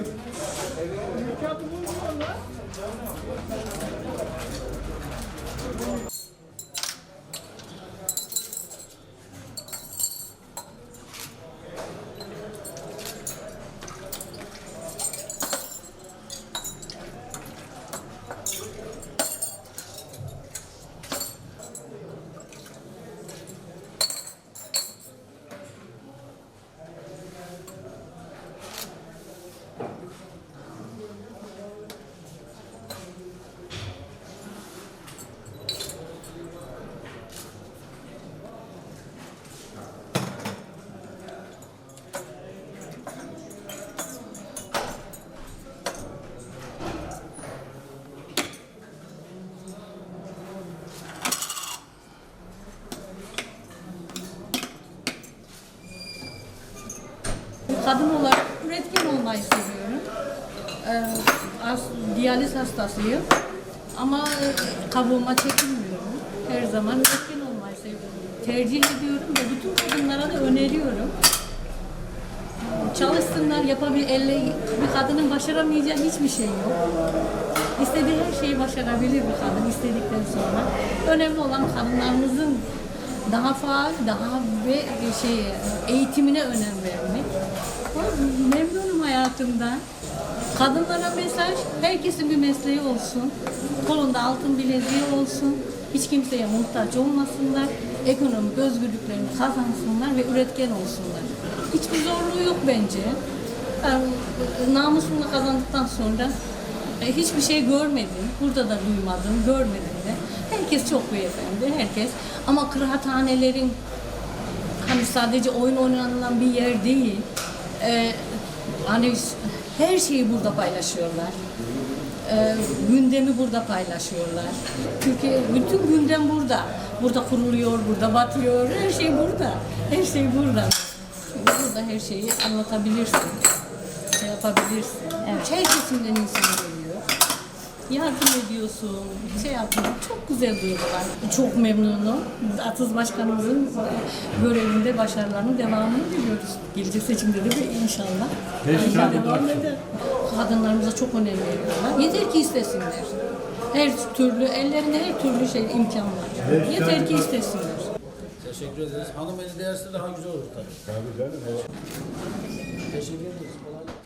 Evet. Mülkiyatı bulmuyorlar. Kadın olarak üretken olmayı seviyorum. Ee, as, diyaliz hastasıyım. Ama e, kabuğuma çekinmiyorum. Her zaman üretken olmayı seviyorum. Tercih ediyorum ve bütün kadınlara da öneriyorum. Çalışsınlar, yapabil, elle, bir kadının başaramayacağı hiçbir şey yok. İstediği her şeyi başarabilir bir kadın istedikten sonra. Önemli olan kadınlarımızın daha faal, daha ve şey eğitimine önem vermek. Memnunum hayatımdan. Kadınlara mesaj, herkesin bir mesleği olsun. Kolunda altın bileziği olsun. Hiç kimseye muhtaç olmasınlar. Ekonomik özgürlüklerini kazansınlar ve üretken olsunlar. Hiçbir zorluğu yok bence. Ben namusunu kazandıktan sonra e, hiçbir şey görmedim. Burada da duymadım, görmedim de. Herkes çok beyefendi, herkes. Ama kıraathanelerin hani sadece oyun oynanılan bir yer değil. Ee, hani her şeyi burada paylaşıyorlar. Ee, gündemi burada paylaşıyorlar. Türkiye bütün gündem burada. Burada kuruluyor, burada batıyor. Her şey burada. Her şey burada. Burada her şeyi anlatabilirsin. Şey yapabilirsin. Evet. Her kesimden insan geliyor. Yardım ediyorsun, şey yapıyorsun. Çok güzel duygular. Çok memnunum. Atız Başkanımızın görevinde başarılarının devamını diliyoruz. Gelecek seçimde de inşallah. İnşallah devam eder. Kadınlarımıza çok önem veriyorlar. Yeter ki istesinler. Her türlü, ellerinde her türlü şey imkan var. Yeter ki istesinler. Teşekkür ederiz. Hanım eli değerse daha güzel olur tabii. Tabii canım. Teşekkür ederiz. Kolay